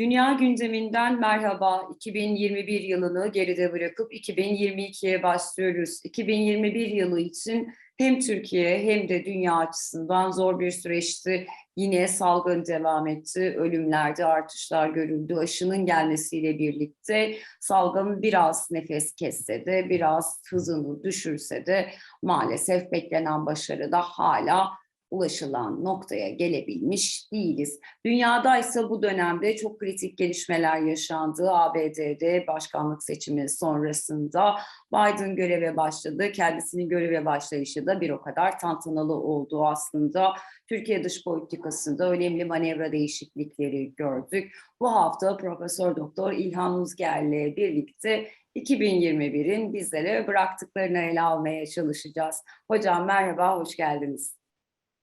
Dünya gündeminden merhaba. 2021 yılını geride bırakıp 2022'ye başlıyoruz. 2021 yılı için hem Türkiye hem de dünya açısından zor bir süreçti. Yine salgın devam etti. Ölümlerde artışlar görüldü. Aşının gelmesiyle birlikte salgın biraz nefes kesse de biraz hızını düşürse de maalesef beklenen başarı da hala ulaşılan noktaya gelebilmiş değiliz. Dünyada ise bu dönemde çok kritik gelişmeler yaşandı. ABD'de başkanlık seçimi sonrasında Biden göreve başladı. Kendisinin göreve başlayışı da bir o kadar tantanalı oldu aslında. Türkiye dış politikasında önemli manevra değişiklikleri gördük. Bu hafta Profesör Doktor İlhan Uzger'le birlikte 2021'in bizlere bıraktıklarını ele almaya çalışacağız. Hocam merhaba, hoş geldiniz.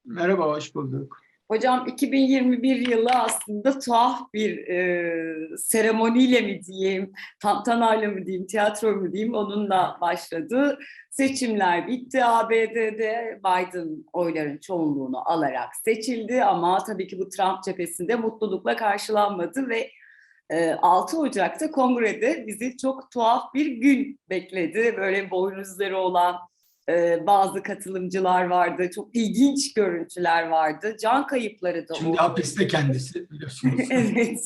Merhaba, hoş bulduk. Hocam 2021 yılı aslında tuhaf bir e, seremoniyle mi diyeyim, tantanayla mı diyeyim, tiyatro mu diyeyim onunla başladı. Seçimler bitti ABD'de. Biden oyların çoğunluğunu alarak seçildi ama tabii ki bu Trump cephesinde mutlulukla karşılanmadı ve 6 Ocak'ta kongrede bizi çok tuhaf bir gün bekledi. Böyle boynuzları olan bazı katılımcılar vardı. Çok ilginç görüntüler vardı. Can kayıpları da Şimdi oldu. hapiste kendisi biliyorsunuz. evet.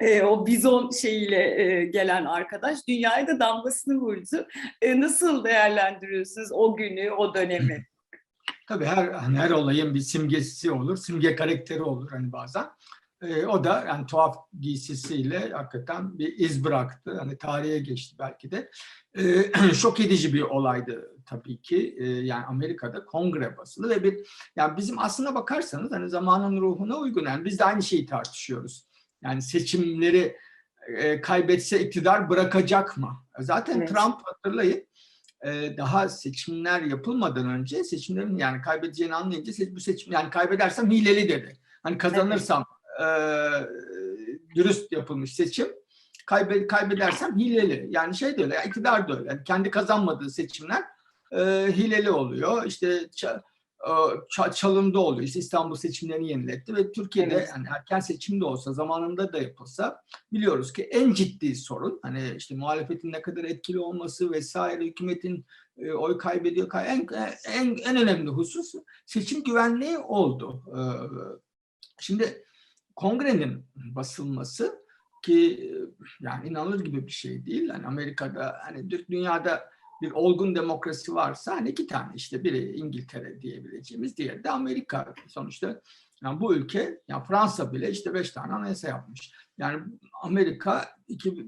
E, o bizon şeyiyle e, gelen arkadaş dünyaya da damgasını vurdu. E, nasıl değerlendiriyorsunuz o günü, o dönemi? Tabii her hani her olayın bir simgesi olur, simge karakteri olur hani bazen. Ee, o da yani tuhaf giysisiyle hakikaten bir iz bıraktı. Hani tarihe geçti belki de. Ee, şok edici bir olaydı tabii ki. Ee, yani Amerika'da kongre basılı ve bir yani bizim aslına bakarsanız hani zamanın ruhuna uygun yani biz de aynı şeyi tartışıyoruz. Yani seçimleri e, kaybetse iktidar bırakacak mı? Zaten Evet. Trump hatırlayın e, daha seçimler yapılmadan önce seçimlerin yani kaybedeceğini anlayınca bu seçim yani kaybedersem hileli dedi. Hani kazanırsam e, dürüst yapılmış seçim kaybe, kaybedersem hileli. Yani şey de öyle, ya iktidar da öyle. Yani kendi kazanmadığı seçimler e, hileli oluyor. İşte e, ça- çalımda oluyor. İşte İstanbul seçimlerini yeniletti ve Türkiye'de Evet. yani erken seçim de olsa zamanında da yapılsa biliyoruz ki en ciddi sorun hani işte muhalefetin ne kadar etkili olması vesaire hükümetin e, oy kaybediyor kay- en, en en önemli husus seçim güvenliği oldu. E, Şimdi kongrenin basılması ki yani inanılır gibi bir şey değil. Hani Amerika'da hani dü- dünyada bir olgun demokrasi varsa hani iki tane işte biri İngiltere diyebileceğimiz diğeri de Amerika. Sonuçta yani bu ülke yani Fransa bile işte beş tane anayasa yapmış. Yani Amerika iki,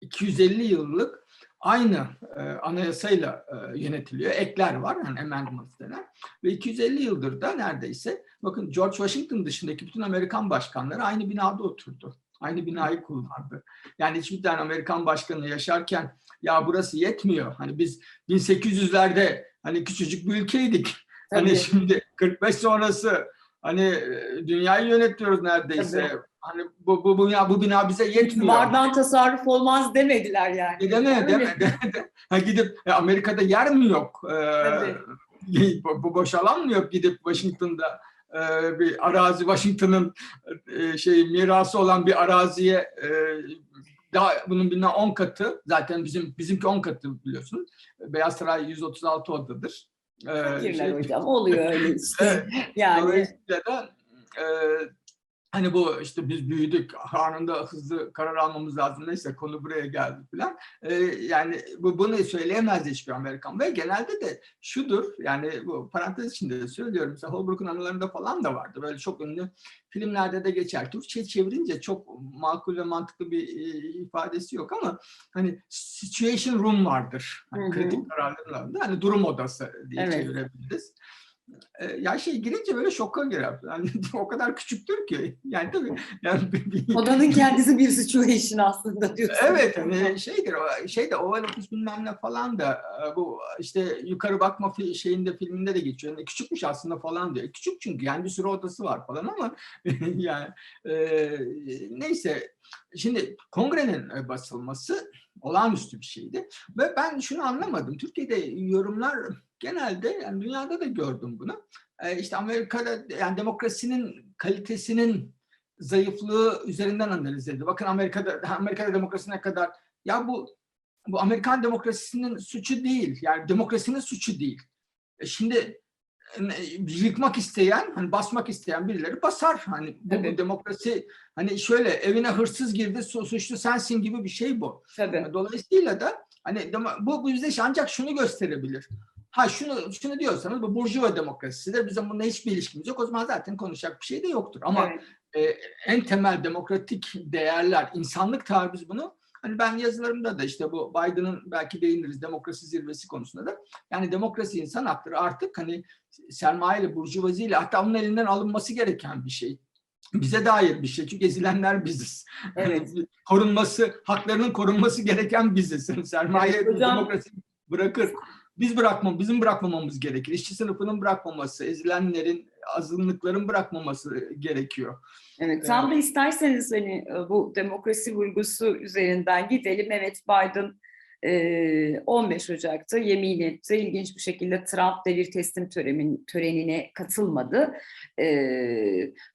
250 yıllık aynı e, anayasayla e, yönetiliyor. Ekler var yani amendments denen. Ve 250 yıldır da neredeyse bakın George Washington dışındaki bütün Amerikan başkanları aynı binada oturdu. Aynı binayı kullandı. Yani hiçbir tane Amerikan başkanı yaşarken ya burası yetmiyor. Hani biz 1800'lerde hani küçücük bir ülkeydik. Hani Tabii. şimdi 45 sonrası hani dünyayı yönetiyoruz neredeyse. Tabii. Hani bu, bu, bu, bina, bu bina bize yetmiyor. Vardan tasarruf olmaz demediler yani. E, Deme, deme, deme. Ha, gidip e, Amerika'da yer mi yok? Ee, bu, bu boş alan mı yok gidip Washington'da e, bir arazi Washington'ın e, şey mirası olan bir araziye e, daha bunun bilmem 10 katı zaten bizim bizimki 10 katı biliyorsun. Beyaz Saray 136 odadır. Ee, şey- hocam oluyor öyle işte. Yani Dolayısıyla da e, hani bu işte biz büyüdük anında hızlı karar almamız lazım neyse konu buraya geldi falan. E, yani bu, bunu söyleyemez hiçbir Amerikan ve genelde de şudur yani bu parantez içinde de söylüyorum mesela Holbrook'un anılarında falan da vardı böyle çok ünlü filmlerde de geçer. Türkçe çevirince çok makul ve mantıklı bir e, ifadesi yok ama hani situation room vardır. Hani Hı hı. kritik kararların alanında hani durum odası diye Evet. çevirebiliriz. Ya şey girince böyle şoka girer. Yani o kadar küçüktür ki. Yani tabii yani odanın kendisi bir situation aslında diyorsun. Evet hani şeydir o şey de Oval Office bilmem ne falan da bu işte yukarı bakma şeyinde filminde de geçiyor. Yani küçükmüş aslında falan diyor. Küçük çünkü yani bir sürü odası var falan ama yani e, neyse şimdi kongrenin basılması olağanüstü bir şeydi ve ben şunu anlamadım. Türkiye'de yorumlar genelde yani dünyada da gördüm bunu. E, işte Amerika'da yani demokrasinin kalitesinin zayıflığı üzerinden analiz ediyor. Bakın Amerika'da Amerika'da demokrasi ne kadar ya bu bu Amerikan demokrasisinin suçu değil. Yani demokrasinin suçu değil. E şimdi yıkmak isteyen, hani basmak isteyen birileri basar. Hani bu, bu Evet. demokrasi hani şöyle evine hırsız girdi su- suçlu sensin gibi bir şey bu. Tabii. Dolayısıyla da hani bu, bu bize ancak şunu gösterebilir. Ha şunu şunu diyorsanız bu burjuva demokrasisidir. Bizim bununla hiçbir ilişkimiz yok. O zaman zaten konuşacak bir şey de yoktur. Ama Evet. e, en temel demokratik değerler, insanlık biz bunu hani ben yazılarımda da işte bu Biden'ın belki değiniriz demokrasi zirvesi konusunda da yani demokrasi insan hakları artık hani sermayeyle, burjuvaziyle hatta onun elinden alınması gereken bir şey. Bize dair bir şey. Çünkü ezilenler biziz. Evet. Korunması, haklarının korunması gereken biziz. Sermaye Evet, hocam. demokrasi bırakır. Biz bırakmam, bizim bırakmamamız gerekir. İşçi sınıfının bırakmaması, ezilenlerin, azınlıkların bırakmaması gerekiyor. Evet, tam da isterseniz hani e, bu demokrasi vurgusu üzerinden gidelim. Evet, Biden e, 15 Ocak'ta yemin etti. İlginç bir şekilde Trump devir teslim törenin, törenine katılmadı.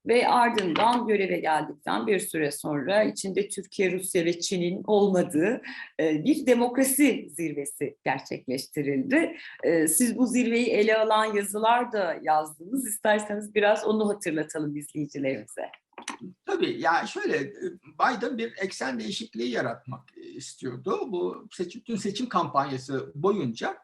Ve ardından göreve geldikten bir süre sonra içinde Türkiye, Rusya ve Çin'in olmadığı bir demokrasi zirvesi gerçekleştirildi. Siz bu zirveyi ele alan yazılar da yazdınız. İsterseniz biraz onu hatırlatalım izleyicilerimize. Tabii ya şöyle Biden bir eksen değişikliği yaratmak istiyordu. Bu seçim, tüm seçim kampanyası boyunca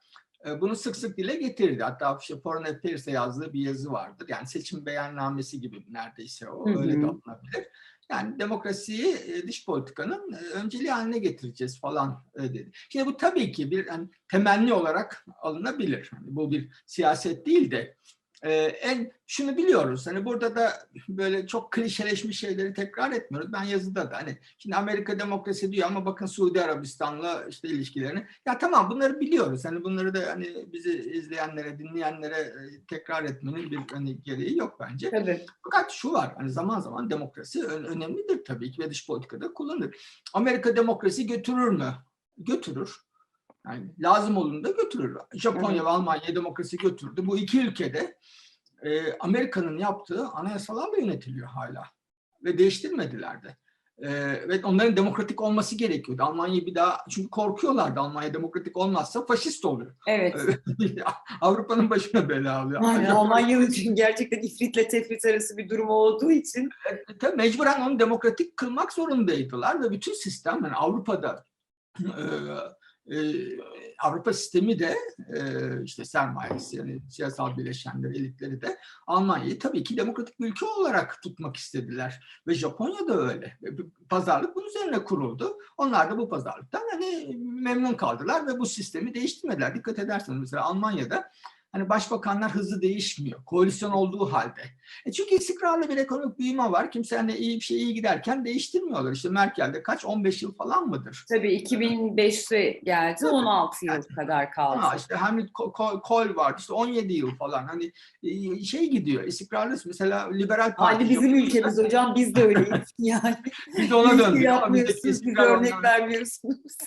e, bunu sık sık dile getirdi. Hatta işte Foreign Affairs'e yazdığı bir yazı vardır. Yani seçim beyannamesi gibi neredeyse o Hı hı. öyle de alınabilir. Yani demokrasiyi e, dış politikanın e, önceliği haline getireceğiz falan dedi. Şimdi bu tabii ki bir hani, temenni olarak alınabilir. Hani bu bir siyaset değil de e, en şunu biliyoruz. Hani burada da böyle çok klişeleşmiş şeyleri tekrar etmiyoruz. Ben yazıda da hani şimdi Amerika demokrasi diyor ama bakın Suudi Arabistan'la işte ilişkilerini. Ya tamam bunları biliyoruz. Hani bunları da hani bizi izleyenlere, dinleyenlere e, tekrar etmenin bir hani gereği yok bence. Tabii. Fakat şu var, hani zaman zaman demokrasi önemlidir tabii ki ve dış politikada kullanılır. Amerika demokrasi götürür mü? Götürür. Yani lazım olduğunda götürür. Japonya Evet. ve Almanya demokrasi götürdü. Bu iki ülkede e, Amerika'nın yaptığı anayasalarla yönetiliyor hala. Ve değiştirmediler de. E, ve onların demokratik olması gerekiyordu. Almanya bir daha, çünkü korkuyorlardı Almanya demokratik olmazsa faşist oluyor. Evet. Avrupa'nın başına bela alıyor. Yani Almanya'nın için gerçekten ifritle tefrit arası bir durum olduğu için E, tabii mecburen onu demokratik kılmak zorundaydılar ve bütün sistem yani Avrupa'da e, e, Avrupa sistemi de e, işte sermayesi yani siyasal bileşenleri, elitleri de Almanya'yı tabii ki demokratik bir ülke olarak tutmak istediler. Ve Japonya da öyle. Pazarlık bunun üzerine kuruldu. Onlar da bu pazarlıktan hani memnun kaldılar ve bu sistemi değiştirmediler. Dikkat ederseniz mesela Almanya'da hani başbakanlar hızlı değişmiyor. Koalisyon olduğu halde. E çünkü istikrarlı bir ekonomik büyüme var. Kimse hani iyi bir şey iyi giderken değiştirmiyorlar. İşte Merkel'de kaç? 15 yıl falan mıdır? tabii 2005'te geldi 16 yıl kadar kaldı. Ha, işte Ko- Kohl var. işte 17 yıl falan. Hani e, şey gidiyor. istikrarlı. Mesela liberal parti. Aynı bizim ülkemiz hocam biz de öyleyiz yani. Biz de ona Biz döndük. Ama bizdeki yapmıyorsunuz, biz örnek vermiyorsunuz.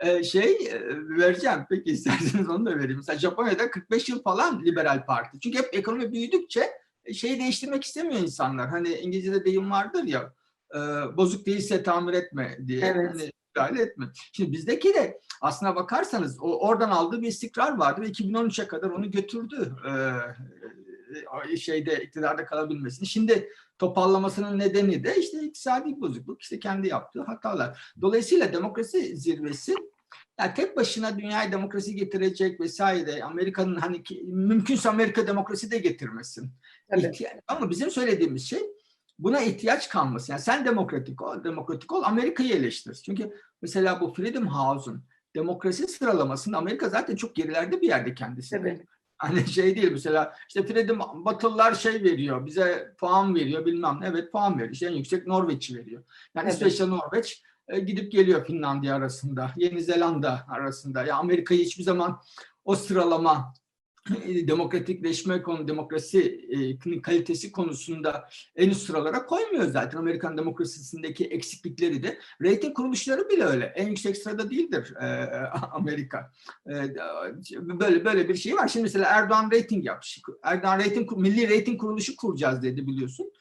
Ee, şey e, vereceğim. Peki isterseniz onu da vereyim. Mesela Japonya'da 45 yıl falan liberal parti. Çünkü hep ekonomi büyüdükçe e, şeyi değiştirmek istemiyor insanlar. Hani İngilizce'de deyim vardır ya e, bozuk değilse tamir etme diye. Evet. Hani, müdahale etme. Şimdi bizdeki de aslına bakarsanız o, oradan aldığı bir istikrar vardı ve 2013'e kadar onu götürdü. e, e, şeyde iktidarda kalabilmesini. Şimdi toparlamasının nedeni de işte iktisadi bozukluk, işte kendi yaptığı hatalar. Dolayısıyla demokrasi zirvesi yani tek başına dünyaya demokrasi getirecek vesaire Amerika'nın hani ki, mümkünse Amerika demokrasi de getirmesin. İhtiya- ama bizim söylediğimiz şey buna ihtiyaç kalması. Yani sen demokratik ol, demokratik ol, Amerika'yı eleştir. Çünkü mesela bu Freedom House'un demokrasi sıralamasında Amerika zaten çok gerilerde bir yerde kendisi. de. Hani şey değil mesela işte Freedom Batılılar şey veriyor bize puan veriyor bilmem ne evet puan veriyor işte en yüksek Norveç'i veriyor. Yani Evet. İsveç'le Norveç e, gidip geliyor Finlandiya arasında Yeni Zelanda arasında ya Amerika'yı hiçbir zaman o sıralama demokratikleşme konu demokrasi e, kalitesi konusunda en üst sıralara koymuyor zaten. Amerikan demokrasisindeki eksiklikleri de rating kuruluşları bile öyle. En yüksek sırada değildir e, Amerika. E, böyle böyle bir şey var. Şimdi mesela Erdoğan rating yapmış. Erdoğan rating milli rating kuruluşu kuracağız dedi biliyorsun.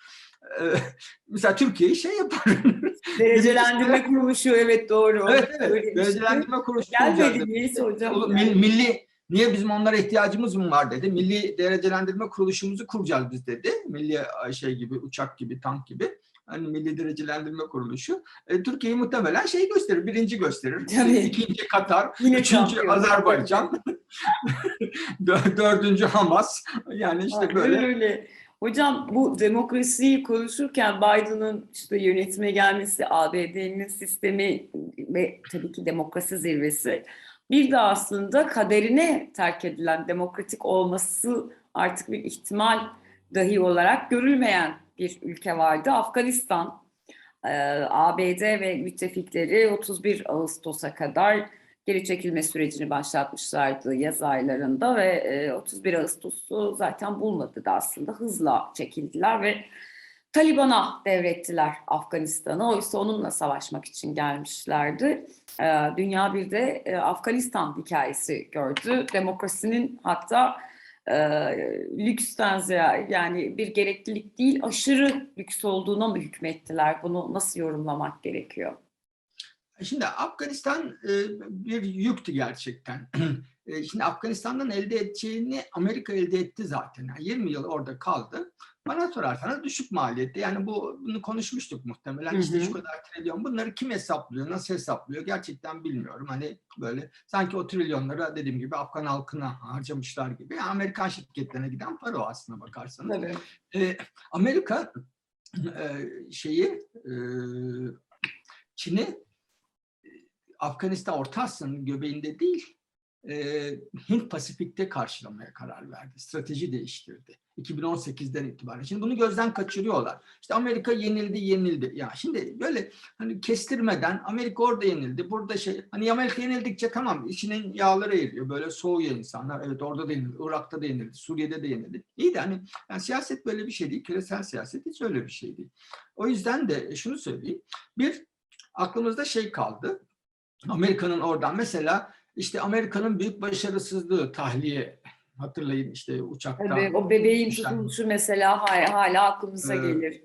e, mesela Türkiye'yi şey yapar. Derecelendirme kuruluşu evet doğru. evet evet. şey. Derecelendirme kuruluşu Gelmedi neyse hocam. Oğlum, mil- milli niye bizim onlara ihtiyacımız mı var dedi. Milli derecelendirme kuruluşumuzu kuracağız biz dedi. Milli e, şey gibi uçak gibi tank gibi. Hani milli derecelendirme kuruluşu. E, Türkiye'yi muhtemelen şey gösterir. Birinci gösterir. Tabii. İkinci Katar. Yine üçüncü şampiyon. Azerbaycan. dö- dördüncü Hamas. Yani işte Aynen böyle. öyle. Hocam bu demokrasiyi konuşurken Biden'ın işte yönetime gelmesi, ABD'nin sistemi ve tabii ki demokrasi zirvesi bir de aslında kaderine terk edilen demokratik olması artık bir ihtimal dahi olarak görülmeyen bir ülke vardı. Afganistan, Ee, ABD ve müttefikleri 31 Ağustos'a kadar geri çekilme sürecini başlatmışlardı yaz aylarında ve e, 31 Ağustos'u zaten bulmadı da aslında hızla çekildiler ve Taliban'a devrettiler Afganistan'ı. Oysa onunla savaşmak için gelmişlerdi. Ee, Dünya bir de e, Afganistan hikayesi gördü. Demokrasinin hatta e, lüksten ziyade yani bir gereklilik değil aşırı lüks olduğuna mı hükmettiler? Bunu nasıl yorumlamak gerekiyor? Şimdi Afganistan e, bir yüktü gerçekten. E, Şimdi Afganistan'dan elde edeceğini Amerika elde etti zaten. Yani 20 yıl orada kaldı. Bana sorarsanız düşük maliyette. Yani bu bunu konuşmuştuk muhtemelen. Hı İşte hı. şu kadar trilyon. Bunları kim hesaplıyor, nasıl hesaplıyor gerçekten bilmiyorum. Hani böyle sanki o trilyonları dediğim gibi Afgan halkına harcamışlar gibi. Yani Amerikan şirketlerine giden para o aslına bakarsanız. Tabii. E, Amerika e, şeyi e, Çin'i e, Afganistan Orta Asya'nın göbeğinde değil e, Hint Pasifik'te karşılamaya karar verdi. Strateji değiştirdi. 2018'den itibaren. Şimdi bunu gözden kaçırıyorlar. İşte Amerika yenildi, yenildi. Ya şimdi böyle hani kestirmeden Amerika orada yenildi. Burada şey hani Amerika yenildikçe tamam içinin yağları eriyor. Böyle soğuyor insanlar. Evet orada da yenildi. Irak'ta da yenildi. Suriye'de de yenildi. İyi de hani yani siyaset böyle bir şey değil. Küresel siyaset hiç öyle bir şey değil. O yüzden de şunu söyleyeyim. Bir aklımızda şey kaldı. Amerika'nın oradan mesela işte Amerika'nın büyük başarısızlığı tahliye hatırlayın işte uçaktan Tabii o bebeğin tutuluşu mesela hala, aklımıza Ee, gelir.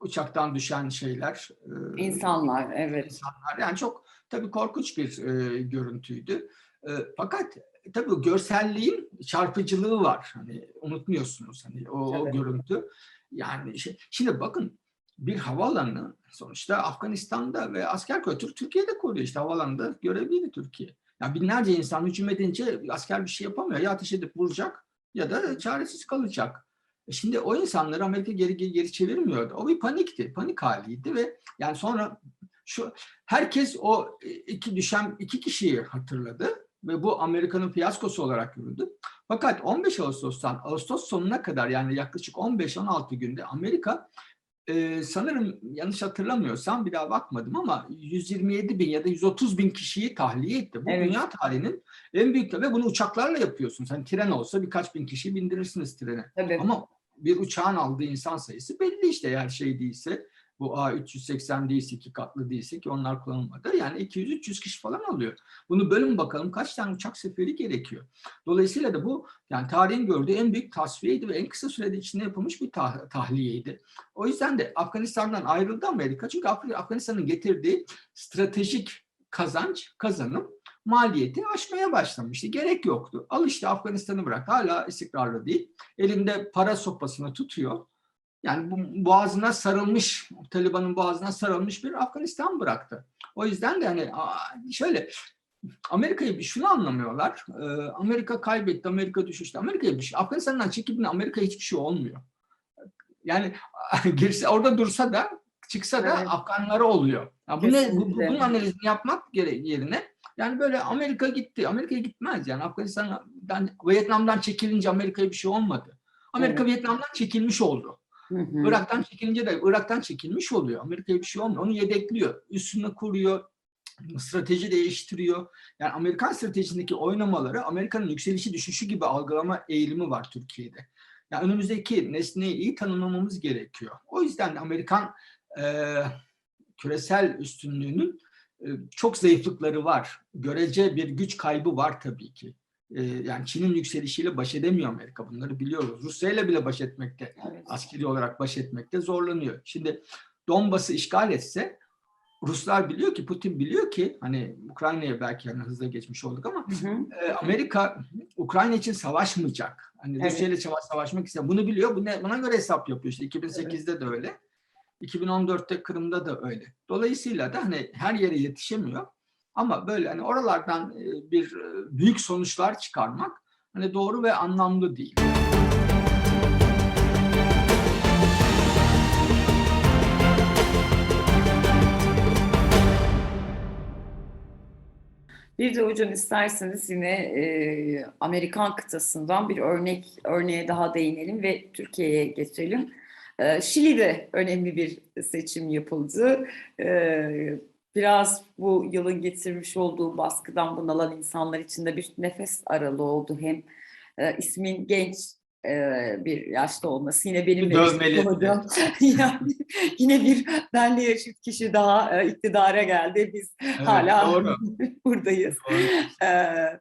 uçaktan düşen şeyler e, İnsanlar evet. insanlar yani çok tabii korkunç bir e, görüntüydü. E, fakat tabii görselliğin çarpıcılığı var. Hani unutmuyorsunuz hani o, o görüntü. Yani şey, şimdi bakın bir havaalanı sonuçta Afganistan'da ve asker. Türk- Türkiye'de koruyor işte havaalanında görevliydi Türkiye. Ya binlerce insan hücum edince asker bir şey yapamıyor. Ya ateş edip vuracak ya da çaresiz kalacak. E Şimdi o insanları Amerika geri geri, geri çevirmiyordu. O bir panikti, panik haliydi ve yani sonra şu herkes o iki düşen iki kişiyi hatırladı ve bu Amerika'nın fiyaskosu olarak görüldü. Fakat 15 Ağustos'tan Ağustos sonuna kadar yani yaklaşık 15-16 günde Amerika e, sanırım yanlış hatırlamıyorsam bir daha bakmadım ama 127 bin ya da 130 bin kişiyi tahliye etti. Bu Evet. dünya tarihinin en büyük ve bunu uçaklarla yapıyorsunuz. Hani tren olsa birkaç bin kişiyi bindirirsiniz trene. Tabii. Ama bir uçağın aldığı insan sayısı belli işte eğer şey değilse bu A380 değilse iki katlı değilse ki onlar kullanılmadı. Yani 200-300 kişi falan alıyor. Bunu bölün bakalım kaç tane uçak seferi gerekiyor. Dolayısıyla da bu yani tarihin gördüğü en büyük tasfiyeydi ve en kısa sürede içinde yapılmış bir tah- tahliyeydi. O yüzden de Afganistan'dan ayrıldı Amerika. Çünkü Af- Afganistan'ın getirdiği stratejik kazanç, kazanım maliyeti aşmaya başlamıştı. Gerek yoktu. Al işte Afganistan'ı bırak. Hala istikrarlı değil. Elinde para sopasını tutuyor. Yani bu boğazına sarılmış, Taliban'ın boğazına sarılmış bir Afganistan bıraktı. O yüzden de hani şöyle Amerika'yı bir şunu anlamıyorlar. Ee, Amerika kaybetti, Amerika düşüştü. Amerika'ya bir şey. Afganistan'dan çekildiğinde Amerika'ya hiçbir şey olmuyor. Yani girse orada dursa da çıksa da Evet. Afganlara oluyor. Ya bu ne, bu- bunun analizini yapmak yerine yani böyle Amerika gitti. Amerika'ya gitmez yani Afganistan'dan Vietnam'dan çekilince Amerika'ya bir şey olmadı. Amerika Evet. Vietnam'dan çekilmiş oldu. Hı hı. Irak'tan çekilince de Irak'tan çekilmiş oluyor. Amerika'ya bir şey olmuyor. Onu yedekliyor. Üstüne kuruyor. Strateji değiştiriyor. Yani Amerikan stratejisindeki oynamaları Amerika'nın yükselişi düşüşü gibi algılama eğilimi var Türkiye'de. Yani önümüzdeki nesneyi iyi tanımlamamız gerekiyor. O yüzden de Amerikan e, küresel üstünlüğünün e, çok zayıflıkları var. Görece bir güç kaybı var tabii ki. E, yani Çin'in yükselişiyle baş edemiyor Amerika. Bunları biliyoruz. Rusya ile bile baş etmekte, Evet. askeri olarak baş etmekte zorlanıyor. Şimdi Donbas'ı işgal etse Ruslar biliyor ki, Putin biliyor ki hani Ukrayna'ya belki hani hızla geçmiş olduk ama Hı hı. e, Amerika Ukrayna için savaşmayacak. Hani Evet. Rusya ile savaş savaşmak istiyor. Bunu biliyor. Buna, buna göre hesap yapıyor. İşte 2008'de de öyle. 2014'te Kırım'da da öyle. Dolayısıyla da hani her yere yetişemiyor. Ama böyle hani oralardan e, bir e, büyük sonuçlar çıkarmak hani doğru ve anlamlı değil. Bir de hocam isterseniz yine e, Amerikan kıtasından bir örnek örneğe daha değinelim ve Türkiye'ye geçelim. E, Şili'de önemli bir seçim yapıldı. E, biraz bu yılın getirmiş olduğu baskıdan bunalan insanlar için de bir nefes aralığı oldu. Hem e, ismin genç e, bir yaşta olması yine benim Dövmeli. yani yine bir benle yaşıt kişi daha e, iktidara geldi. Biz Evet, hala doğru. buradayız. doğru. Ee,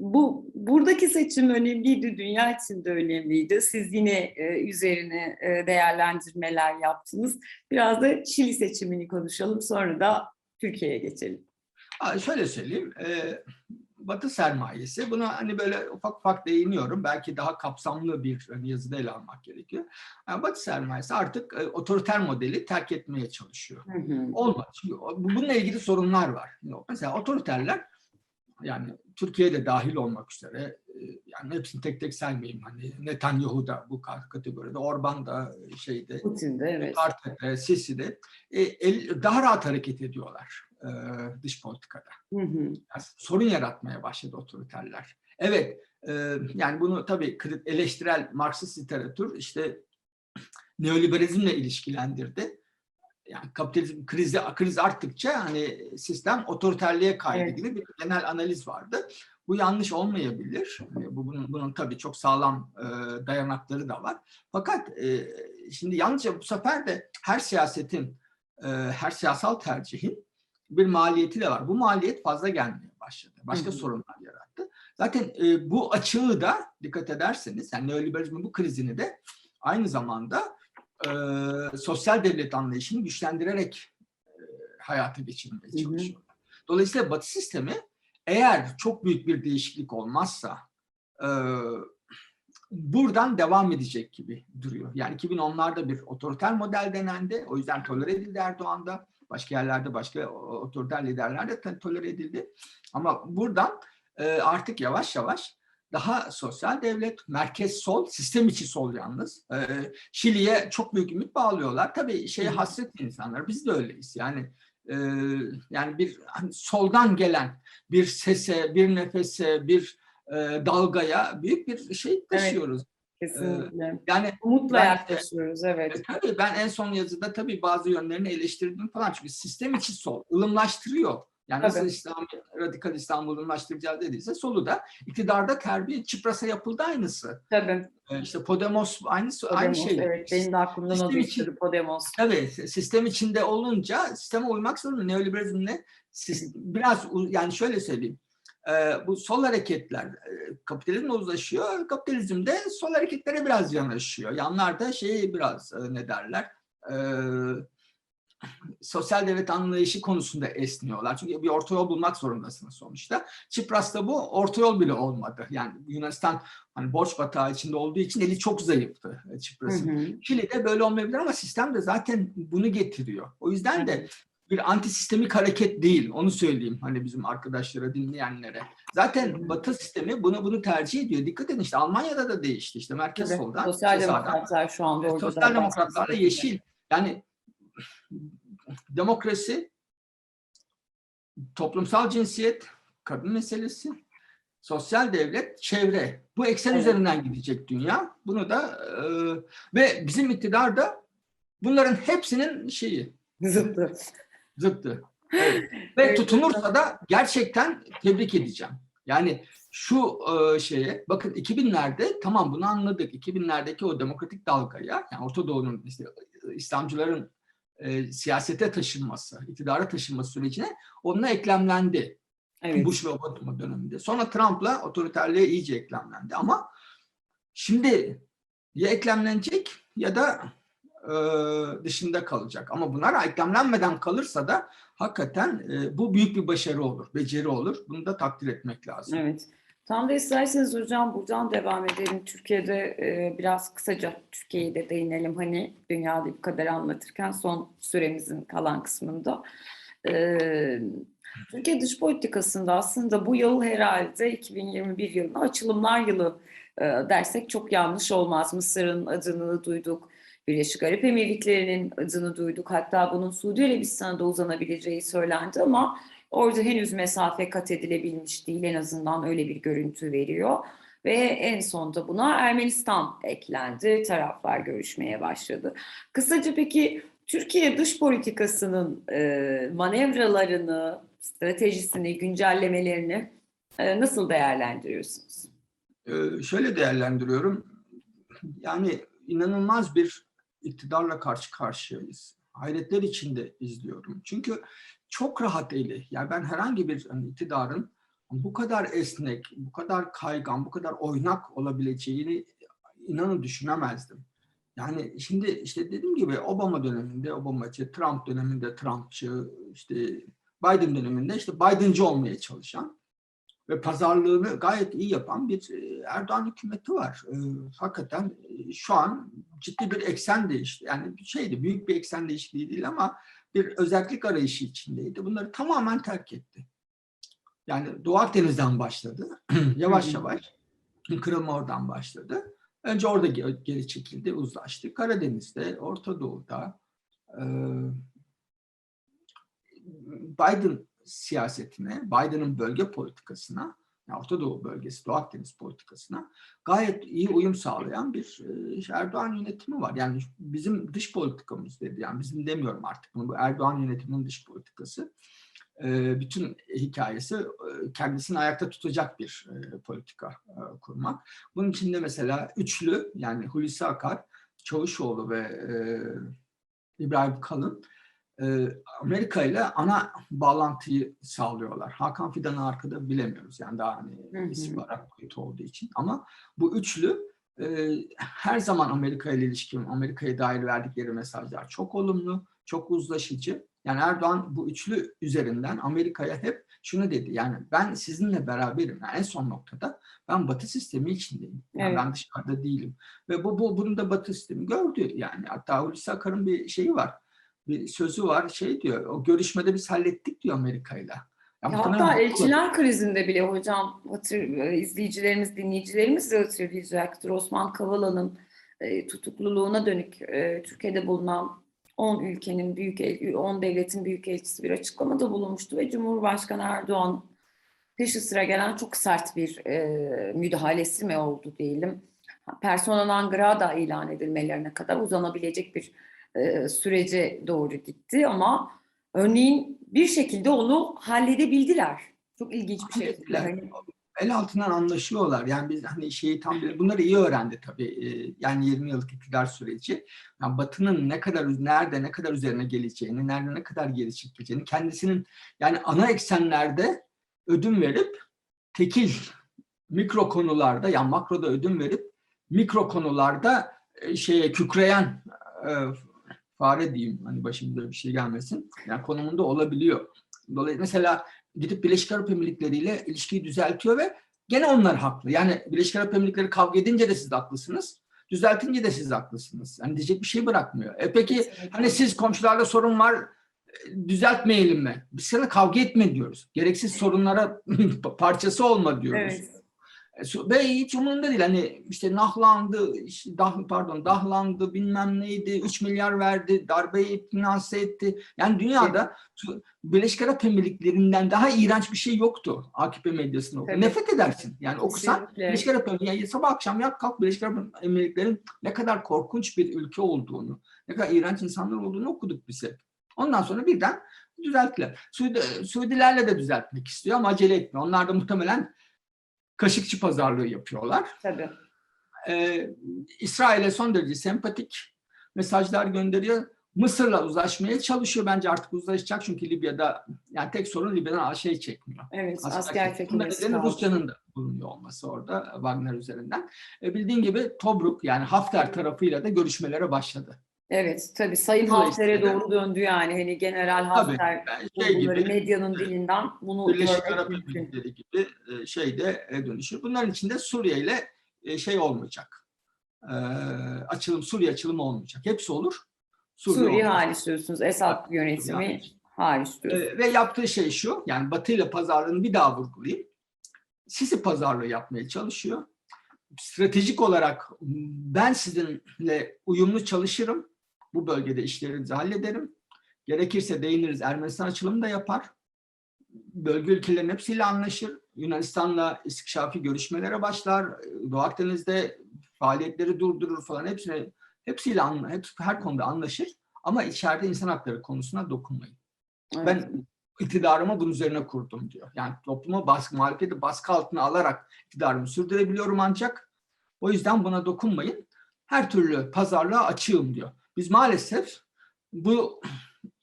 bu buradaki seçim önemliydi, dünya için de önemliydi. Siz yine e, üzerine e, değerlendirmeler yaptınız. Biraz da Şili seçimini konuşalım, sonra da Türkiye'ye geçelim. Aa, şöyle söyleyeyim. e, Batı sermayesi buna hani böyle ufak ufak değiniyorum. Belki daha kapsamlı bir hani yazıda ele almak gerekiyor. Yani Batı sermayesi artık e, otoriter modeli terk etmeye çalışıyor. Olmaz. Çünkü bununla ilgili sorunlar var. Mesela otoriterler yani Türkiye'de dahil olmak üzere e, yani hepsini tek tek saymayayım. Hani Netanyahu da bu kategoride, Orban da e, şeyde, Putin de evet. Duterte, Sisi de e, el- daha rahat hareket ediyorlar e, dış politikada. Hı hı. Yani sorun yaratmaya başladı otoriterler. Evet, e, yani bunu tabii eleştirel Marksist literatür işte neoliberalizmle ilişkilendirdi. Yani kapitalizm krizi kriz arttıkça hani sistem otoriterliğe kaydı Evet. gibi bir genel analiz vardı. Bu yanlış olmayabilir. E, Bu bunun, bunun tabii çok sağlam e, dayanakları da var. Fakat e, şimdi yalnızca bu sefer de her siyasetin, e, her siyasal tercihin bir maliyeti de var. Bu maliyet fazla gelmeye başladı. Başka Hı hı. sorunlar yarattı. Zaten e, bu açığı da dikkat ederseniz, yani neoliberalizmin bu krizini de aynı zamanda e, sosyal devlet anlayışını güçlendirerek e, hayata geçirmeye çalışıyorlar. Dolayısıyla Batı sistemi eğer çok büyük bir değişiklik olmazsa e, buradan devam edecek gibi duruyor. Yani 2010'larda bir otoriter model denendi. O yüzden tolere edildi Erdoğan'da. Başka yerlerde başka otoriter liderler de tolere edildi. Ama buradan e, artık yavaş yavaş daha sosyal devlet, merkez sol, sistem içi sol yalnız. E, Şili'ye çok büyük ümit bağlıyorlar. Tabii şeye hasret insanlar. Biz de öyleyiz. Yani e, yani bir hani soldan gelen bir sese, bir nefese, bir e, dalgaya büyük bir şey taşıyoruz. Kesinlikle. Yani Umutla yaklaşıyoruz, evet. e, tabii ben en son yazıda tabii bazı yönlerini eleştirdim falan çünkü sistem içi sol ılımlaştırıyor. Yani nasıl Tabii. İslam, radikal İslam'ı ılımlaştıracağız dediyse solu da iktidarda terbiye Çipras'a yapıldı aynısı. Tabii. E, işte Podemos aynı Podemos, şey. Evet, benim de aklımdan o Sistem için- geçti Podemos. Tabii sistem içinde olunca sisteme uymak zorunda. Neoliberalizmle biraz yani şöyle söyleyeyim. e, bu sol hareketler e, kapitalizmle uzlaşıyor. Kapitalizm de sol hareketlere biraz yanaşıyor. Yanlar da şeyi biraz e, ne derler? e, sosyal devlet anlayışı konusunda esniyorlar. Çünkü bir orta yol bulmak zorundasınız sonuçta. Çipras'ta bu orta yol bile olmadı. Yani Yunanistan hani borç batağı içinde olduğu için eli çok zayıftı e, Çipras'ın. Şili'de böyle olmayabilir ama sistem de zaten bunu getiriyor. O yüzden de Evet. bir anti sistemik hareket değil. Onu söyleyeyim hani bizim arkadaşlara, dinleyenlere. Zaten Batı sistemi bunu bunu tercih ediyor. Dikkat edin işte Almanya'da da değişti. İşte merkez Tabii. soldan. Sosyal demokratlar şu anda orada. Sosyal demokratlarla yeşil. Yani demokrasi, toplumsal cinsiyet, kadın meselesi, sosyal devlet, çevre. Bu eksen Evet. üzerinden gidecek dünya. Bunu da e, ve bizim iktidar da bunların hepsinin şeyi Zıttı. zıttı. Evet. Ve tutunursa da gerçekten tebrik edeceğim. Yani şu e, şeye bakın 2000'lerde tamam bunu anladık. 2000'lerdeki o demokratik dalgaya yani Orta Doğu'nun işte, İslamcıların e, siyasete taşınması, iktidara taşınması sürecine onunla eklemlendi. Evet. Bush ve Obama döneminde. Sonra Trump'la otoriterliğe iyice eklemlendi ama şimdi ya eklemlenecek ya da e, dışında kalacak. Ama bunlar eklemlenmeden kalırsa da hakikaten e, bu büyük bir başarı olur, beceri olur. Bunu da takdir etmek lazım. Evet. Tam da isterseniz hocam buradan devam edelim. Türkiye'de e, biraz kısaca Türkiye'ye de değinelim. Hani dünyada bu kadar anlatırken son süremizin kalan kısmında. E, Türkiye dış politikasında aslında bu yıl herhalde 2021 yılında açılımlar yılı e, dersek çok yanlış olmaz. Mısır'ın adını duyduk. Birleşik Arap Emirlikleri'nin adını duyduk. Hatta bunun Suudi Arabistan'a da uzanabileceği söylendi ama Orada henüz mesafe kat edilebilmiş değil en azından öyle bir görüntü veriyor. Ve en sonunda buna Ermenistan eklendi. Taraflar görüşmeye başladı. Kısaca peki Türkiye dış politikasının e, manevralarını, stratejisini, güncellemelerini e, nasıl değerlendiriyorsunuz? Ee, şöyle değerlendiriyorum. Yani inanılmaz bir iktidarla karşı karşıyayız. Hayretler içinde izliyorum. Çünkü çok rahat eli. Yani ben herhangi bir hani, iktidarın bu kadar esnek, bu kadar kaygan, bu kadar oynak olabileceğini inanın düşünemezdim. Yani şimdi işte dediğim gibi Obama döneminde Obamacı, Trump döneminde Trumpçı, işte Biden döneminde işte Biden'cı olmaya çalışan ve pazarlığını gayet iyi yapan bir e, Erdoğan hükümeti var. E, hakikaten e, şu an ciddi bir eksen değişti. Yani şeydi, büyük bir eksen değişikliği değil ama bir özellik arayışı içindeydi. Bunları tamamen terk etti. Yani Doğu Akdeniz'den başladı. yavaş yavaş kırılma oradan başladı. Önce orada geri çekildi, uzlaştı. Karadeniz'de, Orta Doğu'da Biden siyasetine, Biden'ın bölge politikasına, yani Orta Doğu bölgesi, Doğu Akdeniz politikasına gayet iyi uyum sağlayan bir Erdoğan yönetimi var. Yani bizim dış politikamız dedi. Yani bizim demiyorum artık bunu. Bu Erdoğan yönetiminin dış politikası. Bütün hikayesi kendisini ayakta tutacak bir politika kurmak. Bunun içinde mesela üçlü yani Hulusi Akar, Çavuşoğlu ve İbrahim Kalın Amerika ile ana bağlantıyı sağlıyorlar. Hakan Fidan'ı arkada bilemiyoruz yani daha hani istihbarat boyutu olduğu için. Ama bu üçlü her zaman Amerika ile ilişkin, Amerika'ya dair verdikleri mesajlar çok olumlu, çok uzlaşıcı. Yani Erdoğan bu üçlü üzerinden Amerika'ya hep şunu dedi. Yani ben sizinle beraberim. Yani en son noktada ben Batı sistemi içindeyim. Yani Evet. Ben dışarıda değilim. Ve bu, bu bunu da Batı sistemi gördü. Yani hatta Hulusi Akar'ın bir şeyi var bir sözü var şey diyor o görüşmede biz hallettik diyor Amerika'yla. Ya hatta elçiler krizinde bile hocam hatır, e, izleyicilerimiz, dinleyicilerimiz de hatırlayacaktır. Osman Kavala'nın e, tutukluluğuna dönük e, Türkiye'de bulunan 10 ülkenin büyük el- 10 devletin büyük elçisi bir açıklamada bulunmuştu ve Cumhurbaşkanı Erdoğan peşi sıra gelen çok sert bir e, müdahalesi mi oldu diyelim. Persona non grata ilan edilmelerine kadar uzanabilecek bir e, sürece doğru gitti ama örneğin bir şekilde onu halledebildiler. Çok ilginç bir şekilde. Hani, el altından anlaşıyorlar. Yani biz hani şeyi tam bunları iyi öğrendi tabii. Ee, Yani 20 yıllık iktidar süreci. Yani Batı'nın ne kadar nerede ne kadar üzerine geleceğini, nerede ne kadar geri çekileceğini, kendisinin yani ana eksenlerde ödün verip tekil mikro konularda yani makroda ödün verip mikro konularda e, şeye kükreyen e, fare diyeyim hani başımda bir şey gelmesin. Yani konumunda olabiliyor. Dolayısıyla mesela gidip Birleşik Arap Emirlikleri ile ilişkiyi düzeltiyor ve gene onlar haklı. Yani Birleşik Arap Emirlikleri kavga edince de siz haklısınız. Düzeltince de siz haklısınız. Yani diyecek bir şey bırakmıyor. E peki hani siz komşularla sorun var e, düzeltmeyelim mi? Biz sana kavga etme diyoruz. Gereksiz sorunlara parçası olma diyoruz. evet. E, Ve hiç umurunda değil. Hani işte nahlandı, işte dah, pardon dahlandı bilmem neydi, 3 milyar verdi, darbeyi finanse etti. Yani dünyada şu Birleşik Arap Emirlikleri'nden daha iğrenç bir şey yoktu AKP medyasında. Tabii. Nefret edersin. Yani okusan Kesinlikle. Birleşik Arap Emirlikleri, yani sabah akşam yat kalk Birleşik Arap Emirlikleri'nin ne kadar korkunç bir ülke olduğunu, ne kadar iğrenç insanlar olduğunu okuduk biz hep. Ondan sonra birden düzelttiler. Suudi, Suudilerle de düzeltmek istiyor ama acele etmiyor. Onlar da muhtemelen kaşıkçı pazarlığı yapıyorlar. Tabii. Ee, İsrail'e son derece sempatik mesajlar gönderiyor. Mısır'la uzlaşmaya çalışıyor. Bence artık uzlaşacak çünkü Libya'da yani tek sorun Libya'dan şey çekmiyor. Evet, Asker asker kaldı. Rusya'nın da bulunuyor olması orada Wagner üzerinden. E, bildiğin gibi Tobruk yani Hafter tarafıyla da görüşmelere başladı. Evet, tabii Sayın Hafter'e doğru döndü yani. Hani General Tabii Hafter ben şey gibi medyanın evet. dilinden bunu Birleşik görmek Arap mümkün. Emirlikleri gibi e, şeyde e, dönüşür. Bunların içinde Suriye ile e, şey olmayacak. E, açılım Suriye açılımı olmayacak. Hepsi olur. Suriye, olmayacak. hariç diyorsunuz. Esad Suriye yönetimi hariç diyorsunuz. E, ve yaptığı şey şu. Yani Batı ile pazarlığını bir daha vurgulayayım. Sisi pazarlığı yapmaya çalışıyor. Stratejik olarak ben sizinle uyumlu çalışırım. Bu bölgede işlerinizi hallederim. Gerekirse değiniriz. Ermenistan açılımı da yapar. Bölge ülkelerin hepsiyle anlaşır. Yunanistan'la istikşafi görüşmelere başlar. Doğu Akdeniz'de faaliyetleri durdurur falan. Hepsine hepsiyle anla, hep, her konuda anlaşır. Ama içeride insan hakları konusuna dokunmayın. Evet. Ben iktidarımı bunun üzerine kurdum diyor. Yani topluma baskı, muhalefeti baskı altına alarak iktidarımı sürdürebiliyorum ancak o yüzden buna dokunmayın. Her türlü pazarlığa açığım diyor. Biz maalesef bu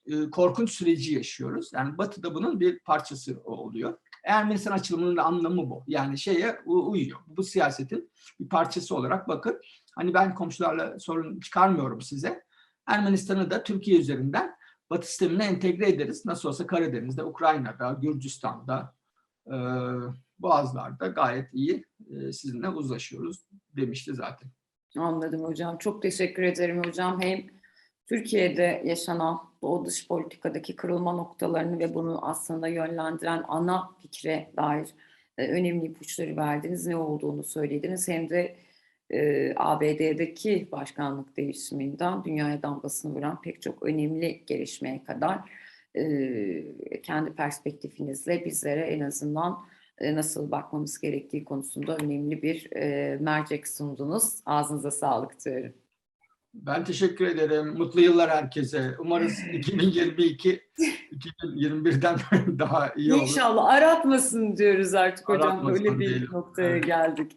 e, korkunç süreci yaşıyoruz. Yani Batı'da bunun bir parçası oluyor. Ermenistan açılımının da anlamı bu. Yani şeye uyuyor. Bu siyasetin bir parçası olarak bakın. Hani ben komşularla sorun çıkarmıyorum size. Ermenistan'ı da Türkiye üzerinden Batı sistemine entegre ederiz. Nasıl olsa Karadeniz'de, Ukrayna'da, Gürcistan'da, e, Boğazlar'da gayet iyi e, sizinle uzlaşıyoruz demişti zaten. Anladım hocam. Çok teşekkür ederim hocam. Hem Türkiye'de yaşanan bu dış politikadaki kırılma noktalarını ve bunu aslında yönlendiren ana fikre dair e, önemli ipuçları verdiniz. Ne olduğunu söylediniz. Hem de e, ABD'deki başkanlık değişiminden dünyaya damgasını vuran pek çok önemli gelişmeye kadar e, kendi perspektifinizle bizlere en azından e, nasıl bakmamız gerektiği konusunda önemli bir e, mercek sundunuz. Ağzınıza sağlık diyorum. Ben teşekkür ederim. Mutlu yıllar herkese. Umarız 2022 2021'den daha iyi olur. İnşallah aratmasın diyoruz artık hocam. Aratmasın Böyle bir diyelim. noktaya Evet. geldik.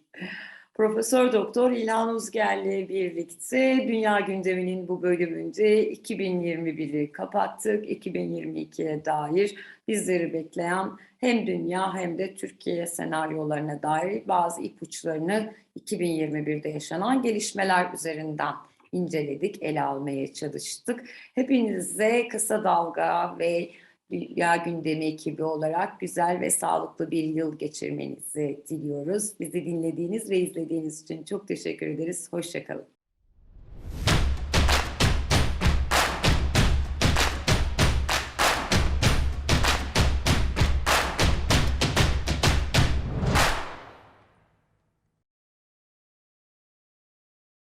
Profesör Doktor İlhan Uzger'le birlikte Dünya gündeminin bu bölümünde 2021'i kapattık. 2022'ye dair bizleri bekleyen hem dünya hem de Türkiye senaryolarına dair bazı ipuçlarını 2021'de yaşanan gelişmeler üzerinden inceledik, ele almaya çalıştık. Hepinize kısa dalga ve Dünya Gündemi ekibi olarak güzel ve sağlıklı bir yıl geçirmenizi diliyoruz. Bizi dinlediğiniz ve izlediğiniz için çok teşekkür ederiz. Hoşçakalın.